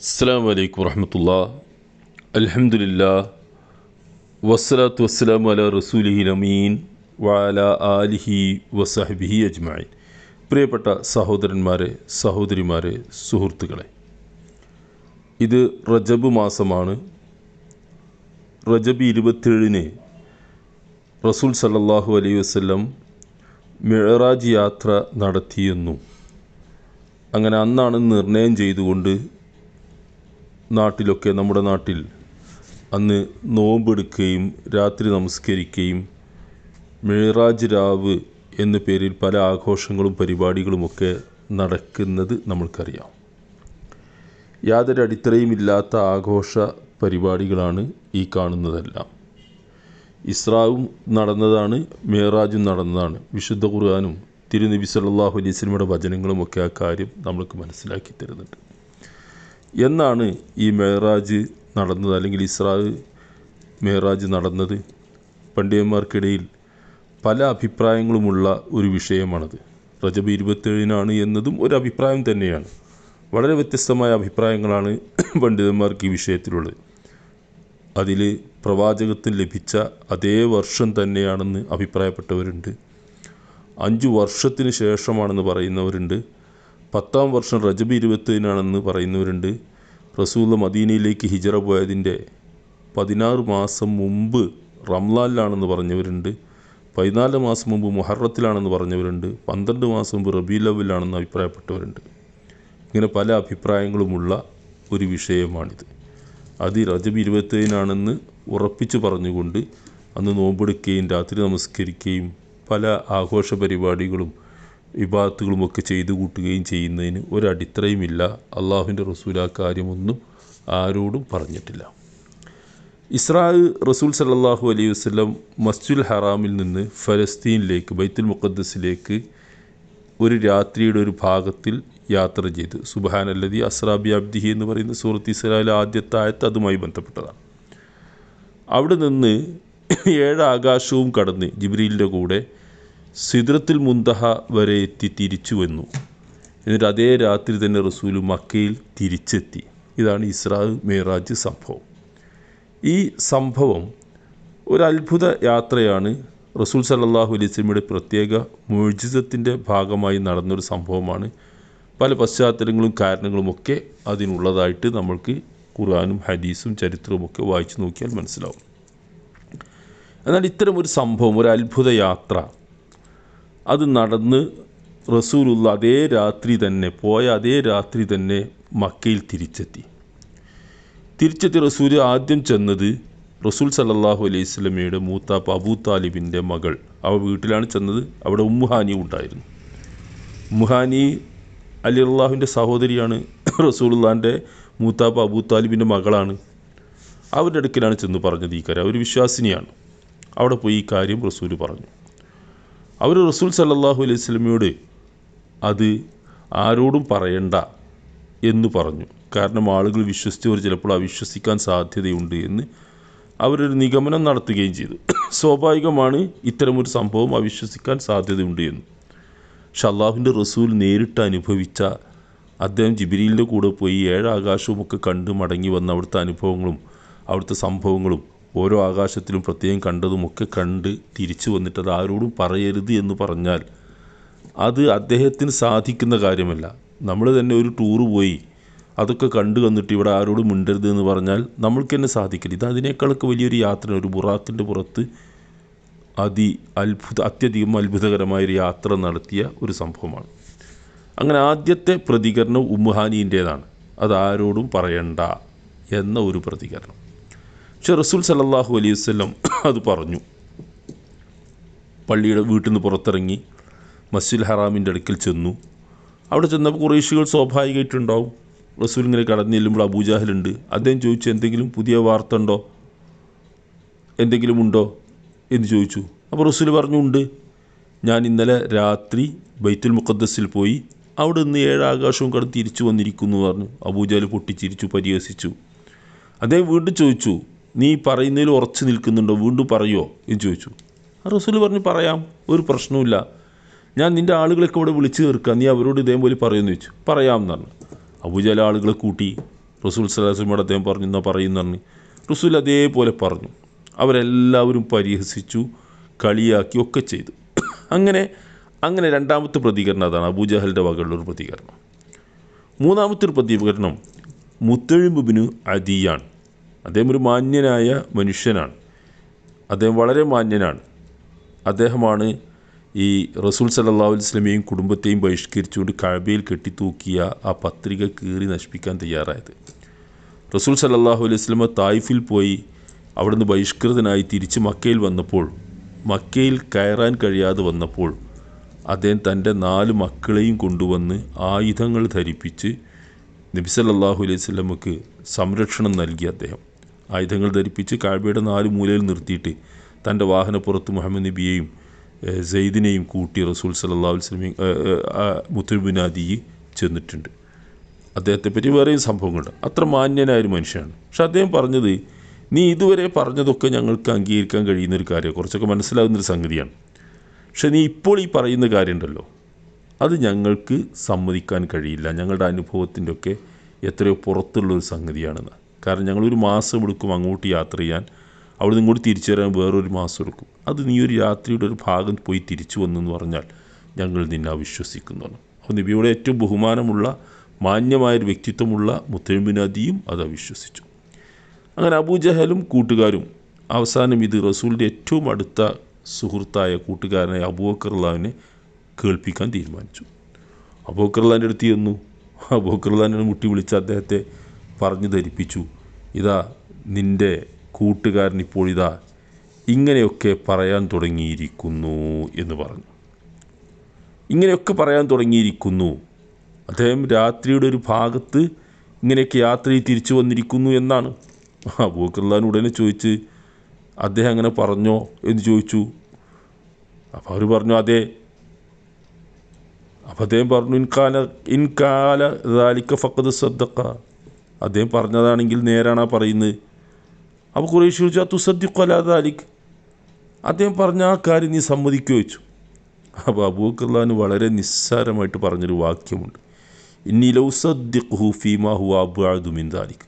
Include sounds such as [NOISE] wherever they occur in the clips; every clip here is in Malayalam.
അസ്സാം വലൈക്കും വറഹമത്തുള്ള. അലഹമുല്ല വസ്സലാത്തു വസ്സലാം അല റസൂലിഹി അമീൻ വാല ആലിഹി വസഹബിഹി അജ്മായിൻ പ്രിയപ്പെട്ട സഹോദരന്മാരെ സഹോദരിമാരെ സുഹൃത്തുക്കളെ ഇത് റജബ് മാസമാണ്. റജബ് ഇരുപത്തേഴിന് റസൂൽ സല്ലാഹു അലൈഹി വസ്ലം മിഴറാജ് യാത്ര നടത്തിയെന്നും. അങ്ങനെ അന്നാണ് നിർണയം ചെയ്തുകൊണ്ട് നാട്ടിലൊക്കെ നമ്മുടെ നാട്ടിൽ അന്ന് നോമ്പെടുക്കുകയും രാത്രി നമസ്കരിക്കുകയും മിഴറാജ് രാവ് എന്ന പേരിൽ പല ആഘോഷങ്ങളും പരിപാടികളുമൊക്കെ നടക്കുന്നത് നമ്മൾക്കറിയാം. യാതൊരു അടിത്തറയുമില്ലാത്ത ആഘോഷ പരിപാടികളാണ് ഈ കാണുന്നതെല്ലാം. ഇസ്രാവും നടന്നതാണ് മേറാജും നടന്നതാണ്. വിശുദ്ധ ഖുർആാനും തിരുനബി സല്ലാഹു വസല്ലമയുടെ വചനങ്ങളുമൊക്കെ ആ കാര്യം നമ്മൾക്ക് മനസ്സിലാക്കി തരുന്നുണ്ട്. എന്നാണ് ഈ മെഹ്റാജ് നടന്നത് അല്ലെങ്കിൽ ഇസ്രാവ് മെഹ്റാജ് നടന്നത്. പണ്ഡിതന്മാർക്കിടയിൽ പല അഭിപ്രായങ്ങളുമുള്ള ഒരു വിഷയമാണത്. റജബ് ഇരുപത്തേഴിനാണ് എന്നതും ഒരു അഭിപ്രായം തന്നെയാണ്. വളരെ വ്യത്യസ്തമായ അഭിപ്രായങ്ങളാണ് [CLEARS THROAT] പണ്ഡിതന്മാർക്ക് ഈ വിഷയത്തിലുള്ളത്. അതിൽ പ്രവാചകത്തിൽ ലഭിച്ച അതേ വർഷം തന്നെയാണെന്ന് അഭിപ്രായപ്പെട്ടവരുണ്ട്. അഞ്ചു വർഷത്തിന് ശേഷമാണെന്ന് പറയുന്നവരുണ്ട്. പത്താം വർഷം റജബ് ഇരുപത്തിനാണെന്ന് പറയുന്നവരുണ്ട്. റസൂല മദീനയിലേക്ക് ഹിജറ പോയതിന്റെ പതിനാറ് മാസം മുമ്പ് റംലാലിലാണെന്ന് പറഞ്ഞവരുണ്ട്. പതിനാല് മാസം മുമ്പ് മുഹറത്തിലാണെന്ന് പറഞ്ഞവരുണ്ട്. പന്ത്രണ്ട് മാസം മുമ്പ് റബീ ലവിലാണെന്ന് അഭിപ്രായപ്പെട്ടവരുണ്ട്. ഇങ്ങനെ പല അഭിപ്രായങ്ങളുമുള്ള ഒരു വിഷയമാണിത്. അത് റജബ് ഇരുപത്തേഴിനാണെന്ന് ഉറപ്പിച്ചു പറഞ്ഞുകൊണ്ട് അന്ന് നോമ്പെടുക്കുകയും രാത്രി നമസ്കരിക്കുകയും പല ആഘോഷ പരിപാടികളും വിഭാഗത്തുകളുമൊക്കെ ചെയ്തു കൂട്ടുകയും ചെയ്യുന്നതിന് ഒരടിത്തറയുമില്ല. അള്ളാഹുവിന്റെ റസൂൽ ആ കാര്യമൊന്നും ആരോടും പറഞ്ഞിട്ടില്ല. ഇസ്രായേൽ റസൂൽ സല്ലല്ലാഹു അലൈഹി വസ്ലം മസ്ജുൽ ഹറാമിൽ നിന്ന് ഫലസ്തീനിലേക്ക് ബൈത്തുൽ മുഖദ്ദസിലേക്ക് ഒരു രാത്രിയുടെ ഒരു ഭാഗത്തിൽ യാത്ര ചെയ്ത്. സുബാൻ അല്ലതി അസ്രാബി അബ്ദിഹി എന്ന് പറയുന്ന സൂറത്ത് ഇസ്രായേൽ ആദ്യത്തെ ആയത്ത് അതുമായി ബന്ധപ്പെട്ടതാണ്. അവിടെ നിന്ന് ഏഴ് ആകാശവും കടന്ന് ജിബ്രീലിന്റെ കൂടെ സിദ്രത്തിൽ മുന്തഹ വരെ എത്തി തിരിച്ചു വന്നു. എന്നിട്ട് അതേ രാത്രി തന്നെ റസൂൽ മക്കയിൽ തിരിച്ചെത്തി. ഇതാണ് ഇസ്രാ മേറാജ് സംഭവം. ഈ സംഭവം ഒരു അത്ഭുത യാത്രയാണ് റസൂൽ സല്ലല്ലാഹു അലൈഹി വസല്ലമയുടെ പ്രത്യേക മോജിസത്തിന്റെ ഭാഗമായി നടന്നൊരു സംഭവമാണ്. പല പശ്ചാത്തലങ്ങളും കാരണങ്ങളുമൊക്കെ അതിനുള്ളതായിട്ട് നമ്മൾക്ക് ഖുർആാനും ഹദീസും ചരിത്രവും ഒക്കെ വായിച്ചു നോക്കിയാൽ മനസ്സിലാവും. എന്നാൽ ഇത്തരം ഒരു സംഭവം ഒരു അത്ഭുത യാത്ര അത് നടന്ന് റസൂലുള്ള അതേ രാത്രി തന്നെ പോയ അതേ രാത്രി തന്നെ മക്കയിൽ തിരിച്ചെത്തി. തിരിച്ചെത്തി റസൂൽ ആദ്യം ചെന്നത് റസൂൽ സല്ലല്ലാഹു അലൈഹി സ്വലമയുടെ മൂത്താപ്പ അബൂ താലിബിന്റെ മകൾ. അവ വീട്ടിലാണ് ചെന്നത്. അവിടെ ഉമ്മുഹാനി ഉണ്ടായിരുന്നു. ഉമ്മുഹാനി അലി അള്ളാഹുവിന്റെ സഹോദരിയാണ്. റസൂലുള്ളാന്റെ മൂത്താപ്പ അബൂ താലിബിന്റെ മകളാണ്. അവരുടെ അടുക്കലാണ് ചെന്ന് പറഞ്ഞത് ഈ കാര്യം. അവർ വിശ്വാസിനിയാണ്. അവിടെ പോയി ഈ കാര്യം റസൂൽ പറഞ്ഞു. അവർ റസൂൽ സല്ലാഹു അലൈഹി സ്വലമയോട് അത് ആരോടും പറയണ്ട എന്ന് പറഞ്ഞു. കാരണം ആളുകൾ വിശ്വസിച്ചവർ ചിലപ്പോൾ അവിശ്വസിക്കാൻ സാധ്യതയുണ്ട് എന്ന് അവരൊരു നിഗമനം നടത്തുകയും ചെയ്തു. [COUGHS] സ്വാഭാവികമാണ് ഇത്തരമൊരു സംഭവം അവിശ്വസിക്കാൻ സാധ്യതയുണ്ട് എന്ന്. പക്ഷെ അള്ളാഹുവിന്റെ റസൂൽ നേരിട്ട് അനുഭവിച്ച അദ്ദേഹം ജിബിരിയിലിന്റെ കൂടെ പോയി ഏഴ് ആകാശവുമൊക്കെ കണ്ട് മടങ്ങി വന്ന അവിടുത്തെ അനുഭവങ്ങളും അവിടുത്തെ സംഭവങ്ങളും ഓരോ ആകാശത്തിലും പ്രത്യേകം കണ്ടതുമൊക്കെ കണ്ട് തിരിച്ചു വന്നിട്ട് അത് ആരോടും പറയരുത് എന്ന് പറഞ്ഞാൽ അത് അദ്ദേഹത്തിന് സാധിക്കുന്ന കാര്യമല്ല. നമ്മൾ തന്നെ ഒരു ടൂറ് പോയി അതൊക്കെ കണ്ടു വന്നിട്ട് ഇവിടെ ആരോടും മിണ്ടരുത് എന്ന് പറഞ്ഞാൽ നമ്മൾക്ക് തന്നെ സാധിക്കില്ല ഇത് അതിനേക്കാളൊക്കെ വലിയൊരു യാത്ര ഒരു ബുറാത്തിന്റെ പുറത്ത് അതി അത്ഭുത അത്യധികം അത്ഭുതകരമായൊരു യാത്ര നടത്തിയ ഒരു സംഭവമാണ്. അങ്ങനെ ആദ്യത്തെ പ്രതികരണം ഉമ്മുഹാനീന്റേതാണ് അത് ആരോടും പറയണ്ട എന്ന ഒരു പ്രതികരണം. പക്ഷെ റസൂൽ സല്ലല്ലാഹു അലൈഹി വസല്ലം അത് പറഞ്ഞു. പള്ളിയുടെ വീട്ടിൽ നിന്ന് പുറത്തിറങ്ങി മസ്ജിദ് ഹറാമിന്റെ അടുക്കൽ ചെന്നു. അവിടെ ചെന്നപ്പോൾ കുറേശികൾ സ്വാഭാവികമായിട്ടുണ്ടാവും. റസൂൽ ഇങ്ങനെ കടന്നു ചെല്ലുമ്പോൾ അബൂജാഹലുണ്ട് അദ്ദേഹം ചോദിച്ചു എന്തെങ്കിലും പുതിയ വാർത്ത ഉണ്ടോ? എന്തെങ്കിലും ഉണ്ടോ? എന്ന് ചോദിച്ചു. അപ്പോൾ റസൂൽ പറഞ്ഞു ഉണ്ട്. ഞാൻ ഇന്നലെ രാത്രി ബൈത്തുൽ മുഖദ്ദസിൽ പോയി അവിടെ നിന്ന് ഏഴ് ആകാശവും കടന്ന് തിരിച്ചു വന്നിരിക്കുന്നു പറഞ്ഞു. അബൂജാൽ പൊട്ടിച്ചിരിച്ചു പരിഹസിച്ചു. അദ്ദേഹം വീണ്ടും ചോദിച്ചു നീ പറയുന്നതിൽ ഉറച്ചു നിൽക്കുന്നുണ്ടോ? വീണ്ടും പറയുമോ എന്ന് ചോദിച്ചു. ആ റസൂൽ പറഞ്ഞു പറയാം. ഒരു പ്രശ്നവുമില്ല. ഞാൻ നിന്റെ ആളുകളൊക്കെ ഇവിടെ വിളിച്ചു തീർക്കുക നീ അവരോട് ഇതേപോലെ പറയുമെന്ന് ചോദിച്ചു. പറയാം എന്ന് പറഞ്ഞു. അബുജാല ആളുകളെ കൂട്ടി റസൂൽ സലാസ്ലമോട് അദ്ദേഹം പറഞ്ഞു എന്നാ പറയുന്നു പറഞ്ഞു. റസൂൽ അതേപോലെ പറഞ്ഞു. അവരെല്ലാവരും പരിഹസിച്ചു കളിയാക്കി ഒക്കെ ചെയ്തു. അങ്ങനെ അങ്ങനെ രണ്ടാമത്തെ പ്രതികരണം അതാണ് അബൂജഹലിന്റെ ഒരു പ്രതികരണം. മൂന്നാമത്തെ ഒരു പ്രതികരണം മുത്തഴിമുബിന് അദിയാണ്. അദ്ദേഹം ഒരു മാന്യനായ മനുഷ്യനാണ്. അദ്ദേഹം വളരെ മാന്യനാണ്. അദ്ദേഹമാണ് ഈ റസൂൽ സല്ലല്ലാഹു അലൈഹി വസല്ലമയും കുടുംബത്തെയും ബഹിഷ്കരിച്ചുകൊണ്ട് കഴബയിൽ കെട്ടിത്തൂക്കിയ ആ പത്രിക കീറി നശിപ്പിക്കാൻ തയ്യാറായത്. റസൂൽ സല്ലല്ലാഹു അലൈഹി വസ്ലമ തായിഫിൽ പോയി അവിടുന്ന് ബഹിഷ്കൃതനായി തിരിച്ച് മക്കയിൽ വന്നപ്പോൾ മക്കയിൽ കയറാൻ കഴിയാതെ വന്നപ്പോൾ അദ്ദേഹം തന്റെ നാല് മക്കളെയും കൊണ്ടുവന്ന് ആയുധങ്ങൾ ധരിപ്പിച്ച് നബി സല്ലല്ലാഹു അലൈഹി വസല്ലമക്ക് സംരക്ഷണം നൽകി അദ്ദേഹം. ആയുധങ്ങൾ ധരിപ്പിച്ച് കാഴ്ബയുടെ നാല് മൂലയിൽ നിർത്തിയിട്ട് തന്റെ വാഹനപ്പുറത്ത് മുഹമ്മദ് നബിയെയും സെയ്ദിനെയും കൂട്ടി റസൂൽ അലൈഹി വസല്ലമയും മുത്തുബിനാദി ചെന്നിട്ടുണ്ട്. അദ്ദേഹത്തെ പറ്റി വേറെയും സംഭവങ്ങളുണ്ട്. അത്ര മാന്യനായ ഒരു മനുഷ്യനാണ്. പക്ഷെ അദ്ദേഹം പറഞ്ഞത് നീ ഇതുവരെ പറഞ്ഞതൊക്കെ ഞങ്ങൾക്ക് അംഗീകരിക്കാൻ കഴിയുന്നൊരു കാര്യം കുറച്ചൊക്കെ മനസ്സിലാകുന്നൊരു സംഗതിയാണ്. പക്ഷെ നീ ഇപ്പോൾ ഈ പറയുന്ന കാര്യമുണ്ടല്ലോ. അത് ഞങ്ങൾക്ക് സമ്മതിക്കാൻ കഴിയില്ല. ഞങ്ങളുടെ അനുഭവത്തിന്റെ ഒക്കെ എത്രയോ പുറത്തുള്ളൊരു സംഗതിയാണെന്ന്. കാരണം ഞങ്ങളൊരു മാസം എടുക്കും അങ്ങോട്ട് യാത്ര ചെയ്യാൻ. അവിടെ നിന്ന് ഇങ്ങോട്ട് തിരിച്ചു വരാൻ വേറൊരു മാസം എടുക്കും. അത് നീ ഒരു യാത്രയുടെ ഒരു ഭാഗം പോയി തിരിച്ചു വന്നെന്ന് പറഞ്ഞാൽ ഞങ്ങൾ നിന്നെ അവിശ്വസിക്കുന്നതാണ് അപ്പോൾ നബിയുടെ ഏറ്റവും ബഹുമാനമുള്ള മാന്യമായൊരു വ്യക്തിത്വമുള്ള മുത്തഴിമിനദിയും അത് അവിശ്വസിച്ചു. അങ്ങനെ അബൂജഹലും കൂട്ടുകാരും അവസാനം ഇത് റസൂലിന്റെ ഏറ്റവും അടുത്ത സുഹൃത്തായ കൂട്ടുകാരനായ അബൂബക്കർലാവിനെ കേൾപ്പിക്കാൻ തീരുമാനിച്ചു. അബൂബക്കർലാന്റെ അടുത്ത് ചെന്നു. അബൂബക്കർലാനെ മുട്ടി വിളിച്ച് അദ്ദേഹത്തെ പറഞ്ഞു ധരിപ്പിച്ചു. ഇതാ നിന്റെ കൂട്ടുകാരൻ ഇപ്പോൾ ഇതാ ഇങ്ങനെയൊക്കെ പറയാൻ തുടങ്ങിയിരിക്കുന്നു എന്ന് പറഞ്ഞു. ഇങ്ങനെയൊക്കെ പറയാൻ തുടങ്ങിയിരിക്കുന്നു. അദ്ദേഹം രാത്രിയുടെ ഒരു ഭാഗത്ത് ഇങ്ങനെയൊക്കെ യാത്രയിൽ തിരിച്ചു വന്നിരിക്കുന്നു എന്നാണ്. അബൂക്കർലാൻ ഉടനെ ചോദിച്ച് അദ്ദേഹം അങ്ങനെ പറഞ്ഞോ? എന്ന് ചോദിച്ചു. അപ്പോൾ അവർ പറഞ്ഞു അതെ. അപ്പം അദ്ദേഹം പറഞ്ഞു ഇൻകാല ഇൻകാല ഫക്കത് സദ്ദക്ക അദ്ദേഹം പറഞ്ഞതാണെങ്കിൽ നേരാണ് ആ പറയുന്നത്. അപ്പോൾ കുറേശ്ശി ചോദിച്ചു ആ തുസദ്ദിഖല ദാലിക്? അദ്ദേഹം പറഞ്ഞ ആ കാര്യം നീ സമ്മതിക്കുകയോ ചോദിച്ചു. അപ്പോൾ അബൂക്കർലാന് വളരെ നിസ്സാരമായിട്ട് പറഞ്ഞൊരു വാക്യമുണ്ട്. ഇന്നി ലൗസദ്ദിഖു ഫീമാ ഹുവ അബ്അദു മിൻ ദാലിക്.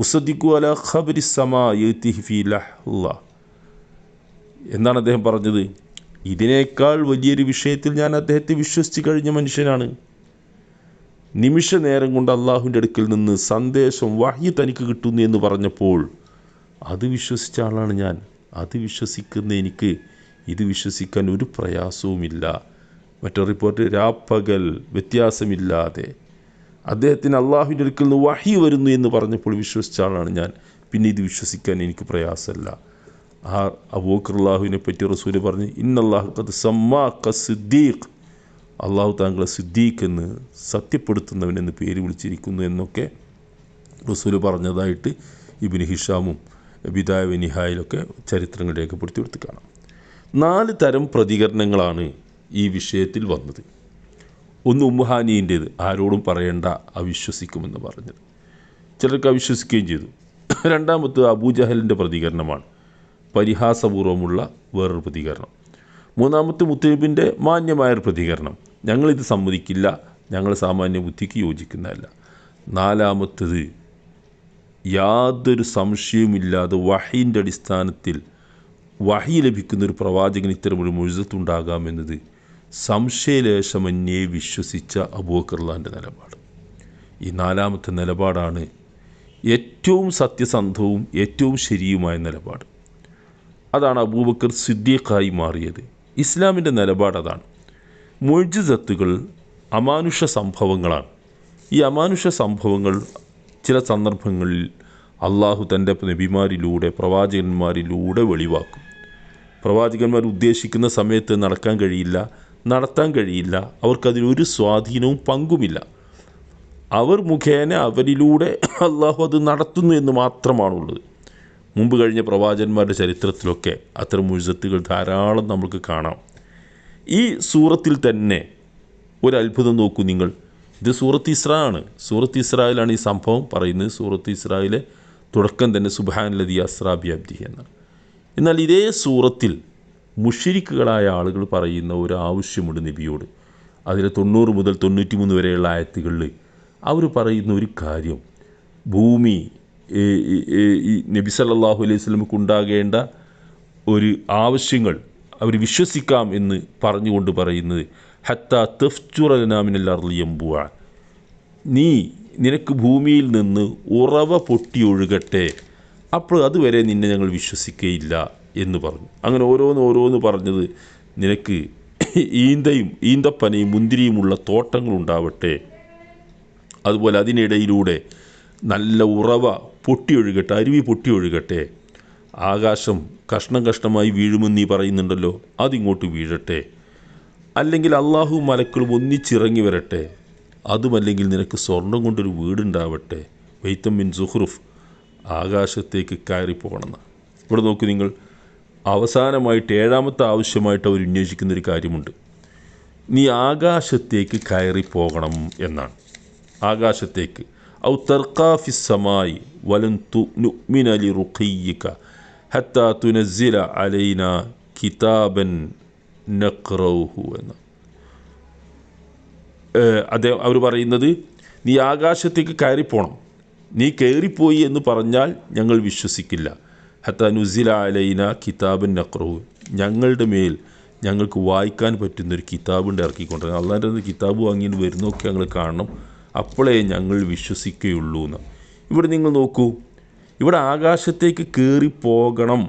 ഉസദ്ദിഖു അല ഖബരി സമാ ഫീ എന്നാണ് അദ്ദേഹം പറഞ്ഞത്? ഇതിനേക്കാൾ വലിയൊരു വിഷയത്തിൽ ഞാൻ അദ്ദേഹത്തെ വിശ്വസിച്ച് കഴിഞ്ഞ മനുഷ്യനാണ്. നിമിഷ നേരം കൊണ്ട് അള്ളാഹുവിന്റെ അടുക്കൽ നിന്ന് സന്ദേശം വഹി തനിക്ക് കിട്ടുന്നു എന്ന് പറഞ്ഞപ്പോൾ അത് വിശ്വസിച്ച ആളാണ് ഞാൻ. അത് വിശ്വസിക്കുന്ന എനിക്ക് ഇത് വിശ്വസിക്കാൻ ഒരു പ്രയാസവുമില്ല. മറ്റൊരു റിപ്പോർട്ട് രാപ്പകൽ വ്യത്യാസമില്ലാതെ. അദ്ദേഹത്തിന് അള്ളാഹുവിന്റെ അടുക്കൽ നിന്ന് വഹി വരുന്നു എന്ന് പറഞ്ഞപ്പോൾ വിശ്വസിച്ച ആളാണ് ഞാൻ. പിന്നെ ഇത് വിശ്വസിക്കാൻ എനിക്ക് പ്രയാസമല്ല. ആ അബൂഖർലാഹുവിനെ പറ്റി റസൂൽ പറഞ്ഞ് ഇന്നല്ലാഹു കത് സമ്മാ സിദ്ദീഖ്. അള്ളാഹു താങ്കളെ സിദ്ദീഖ് എന്ന് സത്യപ്പെടുത്തുന്നവൻ എന്ന് പേര് വിളിച്ചിരിക്കുന്നു എന്നൊക്കെ റസൂൽ പറഞ്ഞതായിട്ട് ഇബിന് ഹിഷാമും ബിദായ നിഹായിലൊക്കെ ചരിത്രങ്ങൾ രേഖപ്പെടുത്തി കൊടുത്ത് കാണാം. നാല് തരം പ്രതികരണങ്ങളാണ് ഈ വിഷയത്തിൽ വന്നത്. ഒന്ന് ഉമ്മുഹാനീന്റേത് ആരോടും പറയേണ്ട അവിശ്വസിക്കുമെന്ന് പറഞ്ഞത്. ചിലർക്ക് അവിശ്വസിക്കുകയും ചെയ്തു. രണ്ടാമത്തത് അബൂജഹലിന്റെ പ്രതികരണമാണ്. പരിഹാസപൂർവമുള്ള വേറൊരു പ്രതികരണം. മൂന്നാമത്തെ മുത്തലിബിന്റെ മാന്യമായൊരു പ്രതികരണം. ഞങ്ങളിത് സമ്മതിക്കില്ല. ഞങ്ങൾ സാമാന്യ ബുദ്ധിക്ക് യോജിക്കുന്നതല്ല. നാലാമത്തത് യാതൊരു സംശയവുമില്ലാതെ വഹീന്റെ അടിസ്ഥാനത്തിൽ വഹി ലഭിക്കുന്ന ഒരു പ്രവാചകന് ഇത്തരമൊരു മുഴുത്തുണ്ടാകാമെന്നത് സംശയലേശമന്യേ വിശ്വസിച്ച അബൂക്കർലാന്റെ നിലപാട്. ഈ നാലാമത്തെ നിലപാടാണ് ഏറ്റവും സത്യസന്ധവും ഏറ്റവും ശരിയുമായ നിലപാട്. അതാണ് അബൂബക്കർ സിദ്ദീഖായി മാറിയത്. ഇസ്ലാമിന്റെ നിലപാട് അതാണ്. മൊഴിജത്തുകൾ അമാനുഷ സംഭവങ്ങളാണ്. ഈ അമാനുഷ സംഭവങ്ങൾ ചില സന്ദർഭങ്ങളിൽ അള്ളാഹു തന്റെ നബിമാരിലൂടെ പ്രവാചകന്മാരിലൂടെ വെളിവാക്കും. പ്രവാചകന്മാർ ഉദ്ദേശിക്കുന്ന സമയത്ത് നടക്കാൻ കഴിയില്ല നടത്താൻ കഴിയില്ല അവർക്കതിലൊരു സ്വാധീനവും പങ്കുമില്ല. അവർ മുഖേന അവരിലൂടെ അള്ളാഹു അത് നടത്തുന്നു എന്ന് മാത്രമാണുള്ളത്. മുമ്പ് കഴിഞ്ഞ പ്രവാചകന്മാരുടെ ചരിത്രത്തിലൊക്കെ അത്തരം മുഴുസത്തുകൾ ധാരാളം നമുക്ക് കാണാം. ഈ സൂറത്തിൽ തന്നെ ഒരു അത്ഭുതം നോക്കൂ നിങ്ങൾ. ഇത് സൂറത്ത് ഇസ്ര ആണ്. സൂറത്ത് ഇസ്രായേലാണ് ഈ സംഭവം പറയുന്നത്. സൂറത്ത് ഇസ്രായേലെ തുടക്കം തന്നെ സുബാൻ ലതി അസ്രാബി അബ്ദി എന്നാണ്. എന്നാൽ ഇതേ സൂറത്തിൽ മുഷിരിക്കുകളായ ആളുകൾ പറയുന്ന ഒരു ആവശ്യമുണ്ട് നബിയോട്. അതിലെ തൊണ്ണൂറ് മുതൽ തൊണ്ണൂറ്റി മൂന്ന് വരെയുള്ള ആയത്തുകളിൽ അവർ പറയുന്ന ഒരു കാര്യം. ഭൂമി നബി സല്ലല്ലാഹു അലൈഹി സ്വലമുക്ക് ഉണ്ടാകേണ്ട ഒരു ആവശ്യങ്ങൾ അവർ വിശ്വസിക്കാം എന്ന് പറഞ്ഞുകൊണ്ട് പറയുന്നത് ഹത്ത തെഫ്ചുറനാമിനൽ അർലിയമ്പുവ നീ നിനക്ക് ഭൂമിയിൽ നിന്ന് ഉറവ പൊട്ടി ഒഴുകട്ടെ. അപ്പോൾ അതുവരെ നിന്നെ ഞങ്ങൾ വിശ്വസിക്കുകയില്ല എന്ന് പറഞ്ഞു. അങ്ങനെ ഓരോന്ന് ഓരോന്ന് പറഞ്ഞത് നിനക്ക് ഈന്തയും ഈന്തപ്പനയും മുന്തിരിയുമുള്ള തോട്ടങ്ങളുണ്ടാവട്ടെ അതുപോലെ അതിനിടയിലൂടെ നല്ല ഉറവ പൊട്ടിയൊഴുകട്ടെ അരുവി പൊട്ടിയൊഴുകട്ടെ ആകാശം കഷ്ണം കഷ്ണമായി വീഴുമെന്ന് നീ പറയുന്നുണ്ടല്ലോ അതിങ്ങോട്ട് വീഴട്ടെ. അല്ലെങ്കിൽ അള്ളാഹു മലക്കളും ഒന്നിച്ചിറങ്ങി വരട്ടെ. അതുമല്ലെങ്കിൽ നിനക്ക് സ്വർണം കൊണ്ടൊരു വീടുണ്ടാവട്ടെ. വെയ്ത്തം മിൻ സുഹ്റുഫ് ആകാശത്തേക്ക് കയറിപ്പോകണമെന്ന് ഇവിടെ നോക്കൂ നിങ്ങൾ അവസാനമായിട്ട് ഏഴാമത്തെ ആവശ്യമായിട്ട് അവർ ഉന്നയിക്കുന്ന ഒരു കാര്യമുണ്ട്. നീ ആകാശത്തേക്ക് കയറിപ്പോകണം പോകണം എന്നാണ്. ആകാശത്തേക്ക്. ഔ തർക്കാഫിസമായി വലൻ തു റുഖയ്യിക്ക ഹത്താ തുനസില അലൈന കിതാബൻ നക്രൗഹു എന്ന്. അദ്ദേഹം അവർ പറയുന്നത് നീ ആകാശത്തേക്ക് കയറിപ്പോണം. നീ കയറിപ്പോയി എന്ന് പറഞ്ഞാൽ ഞങ്ങൾ വിശ്വസിക്കില്ല. ഹത്ത നുസില അലൈന കിതാബൻ നക്രഹു ഞങ്ങളുടെ മേൽ ഞങ്ങൾക്ക് വായിക്കാൻ പറ്റുന്നൊരു കിതാബുണ്ട് ഇറക്കിക്കൊണ്ടിരുന്നത് അള്ളാന്റെ കിതാബ് വാങ്ങിയിട്ട് വരുന്നൊക്കെ ഞങ്ങൾ കാണണം. അപ്പോഴേ ഞങ്ങൾ വിശ്വസിക്കുകയുള്ളൂ എന്ന് ഇവിടെ നിങ്ങൾ നോക്കൂ. ഇവിടെ ആകാശത്തേക്ക് കയറി പോകണം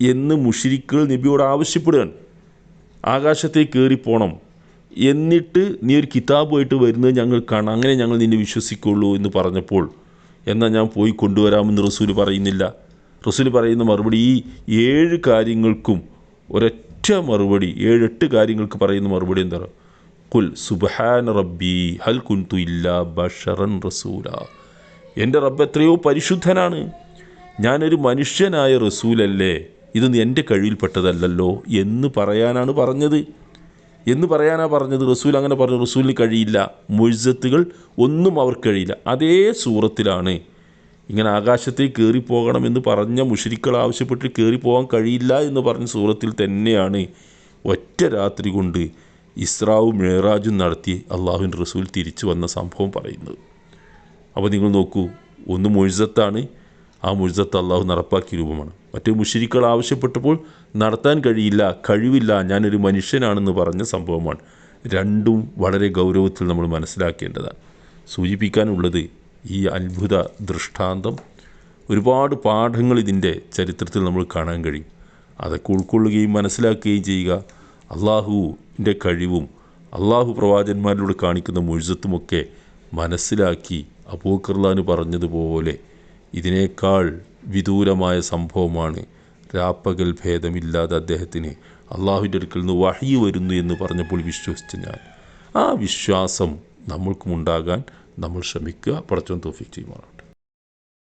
എന്ന് മുഷിരിക്കുകൾ നബിയോട് ആവശ്യപ്പെടുകയാണ്. ആകാശത്തേക്ക് കയറി പോകണം എന്നിട്ട് നീ ഒരു കിതാബുമായിട്ട് വരുന്നത് ഞങ്ങൾ കാണാം. അങ്ങനെ ഞങ്ങൾ നിന്നെ വിശ്വസിക്കുള്ളൂ എന്ന് പറഞ്ഞപ്പോൾ എന്നാൽ ഞാൻ പോയി കൊണ്ടുവരാമെന്ന് റസൂൽ പറയുന്നില്ല. റസൂൽ പറയുന്ന മറുപടി ഈ ഏഴ് കാര്യങ്ങൾക്കും ഒരൊറ്റ മറുപടി ഏഴെട്ട് കാര്യങ്ങൾക്ക് പറയുന്ന മറുപടി എന്താ? കുൽ സുബഹാൻ റബ്ബി ഹൽ കുന്തു ഇല്ല ബഷറൻ റസൂല. എന്റെ റബ്ബ് എത്രയോ പരിശുദ്ധനാണ്. ഞാനൊരു മനുഷ്യനായ റസൂലല്ലേ ഇത് എന്റെ കഴിവിൽപ്പെട്ടതല്ലല്ലോ എന്ന് പറയാനാണ് പറഞ്ഞത്. എന്ന് പറയാനാ പറഞ്ഞത്? റസൂൽ അങ്ങനെ പറഞ്ഞു റസൂലിന് കഴിയില്ല. മുഴുസത്തുകൾ ഒന്നും അവർക്ക് കഴിയില്ല. അതേ സൂറത്തിലാണ്. ഇങ്ങനെ ആകാശത്തേക്ക് കയറിപ്പോകണമെന്ന് പറഞ്ഞ മുഷരിക്കൾ ആവശ്യപ്പെട്ട് കയറിപ്പോകാൻ പോകാൻ കഴിയില്ല എന്ന് പറഞ്ഞ സൂറത്തിൽ തന്നെയാണ് ഒറ്റ രാത്രി കൊണ്ട് ഇസ്രാവും മേറാജും നടത്തി അള്ളാഹുവിൻ റസൂൽ തിരിച്ചു വന്ന സംഭവം പറയുന്നത്. അപ്പോൾ നിങ്ങൾ നോക്കൂ ഒന്ന് മുഴുസത്താണ് ആ മുഴുസത്ത് അള്ളാഹു നടപ്പാക്കിയ രൂപമാണ്. മറ്റേ മുഷരിക്കൾ ആവശ്യപ്പെട്ടപ്പോൾ നടത്താൻ കഴിയില്ല കഴിവില്ല ഞാനൊരു മനുഷ്യനാണെന്ന് പറഞ്ഞ സംഭവമാണ്. രണ്ടും വളരെ ഗൗരവത്തിൽ നമ്മൾ മനസ്സിലാക്കേണ്ടതാണ്. സൂചിപ്പിക്കാനുള്ളത് ഈ അത്ഭുത ദൃഷ്ടാന്തം ഒരുപാട് പാഠങ്ങൾ ഇതിന്റെ ചരിത്രത്തിൽ നമ്മൾ കാണാൻ കഴിയും. അതൊക്കെ ഉൾക്കൊള്ളുകയും മനസ്സിലാക്കുകയും ചെയ്യുക. അള്ളാഹുവിന്റെ കഴിവും അള്ളാഹു പ്രവാചന്മാരിലൂടെ കാണിക്കുന്ന മുഴുസത്തുമൊക്കെ മനസ്സിലാക്കി അബൂക്കർലാന് പറഞ്ഞതുപോലെ ഇതിനേക്കാൾ വിദൂരമായ സംഭവമാണ് രാപ്പകൽ ഭേദമില്ലാതെ അദ്ദേഹത്തിന് അള്ളാഹുവിന്റെ അടുക്കൽ നിന്ന് വഹി വരുന്നു എന്ന് പറഞ്ഞപ്പോൾ വിശ്വസിച്ച ഞാൻ. ആ വിശ്വാസം നമ്മൾക്കും ഉണ്ടാകാൻ നമ്മൾ ശ്രമിക്കുക. പടച്ചോൻ തോഫിക് ചെയ്യുമാണ്